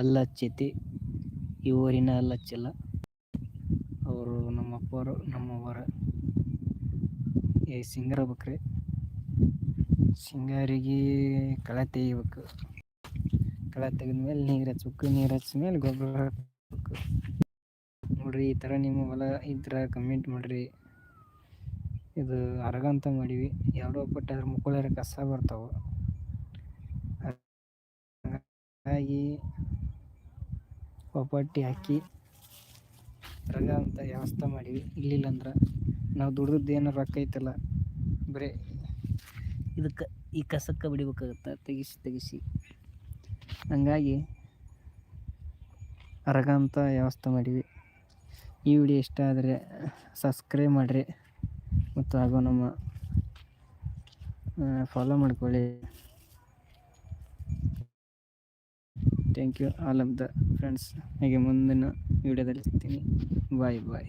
ಹಲ್ಲಚ್ಚೈತಿ ಈ ಊರಿನ ಹಲ್ಲಚ್ಚಿಲ್ಲ ಅವರು ನಮ್ಮ ಅಪ್ಪವರು ನಮ್ಮವರ ಈ ಸಿಂಗರ ಬೇಕ್ರಿ. ಸಿಂಗಾರಿಗೆ ಕಳೆ ತೆಗಿಬೇಕು. ಕಳೆ ತೆಗೆದ್ಮೇಲೆ ನೀರು ಹಚ್ಬೇಕು, ನೀರು ಹಚ್ಚಿದ್ಮೇಲೆ ಗೊಬ್ಬರ ಹಾಕ್ಬೇಕು. ನೋಡ್ರಿ, ಈ ಥರ ನಿಮ್ಮ ಹೊಲ ಇದ್ರೆ ಕಮೆಂಟ್ ಮಾಡಿರಿ. ಇದು ಅರಗಂತ ಮಾಡೀವಿ. ಯಾರೋ ಬಟ್ ಅದ್ರ ಮುಕ್ಕಳ ಕಸ ಬರ್ತಾವೆ. ಹಾಗಾಗಿ ಒಪ್ಪಟ್ಟಿ ಹಾಕಿ ರಗ ಅಂತ ವ್ಯವಸ್ಥೆ ಮಾಡೀವಿ ಇಲ್ಲಿಲ್ಲ ಅಂದ್ರೆ ನಾವು ದುಡ್ದದ್ದು ಏನೋ ರೊಕ್ಕ ಐತಲ್ಲ, ಬರೀ ಇದಕ್ಕೆ ಈ ಕಸಕ್ಕೆ ಬಿಡಿಬೇಕಾಗತ್ತೆ, ತೆಗಿಸಿ ತೆಗಿಸಿ. ಹಂಗಾಗಿ ರಗ ಅಂತ ವ್ಯವಸ್ಥೆ ಮಾಡೀವಿ. ಈ ವಿಡಿಯೋ ಇಷ್ಟ ಆದರೆ ಸಬ್ಸ್ಕ್ರೈಬ್ ಮಾಡಿರಿ. ಮತ್ತು ಹಾಗೂ ನಮ್ಮ ಫಾಲೋ ಮಾಡ್ಕೊಳ್ಳಿ. Thank you all of the friends ಹಾಗೆ ಮುಂದಿನ ವಿಡಿಯೋದಲ್ಲಿ ಸಿಗ್ತೀನಿ ಬಾಯ್ ಬಾಯ್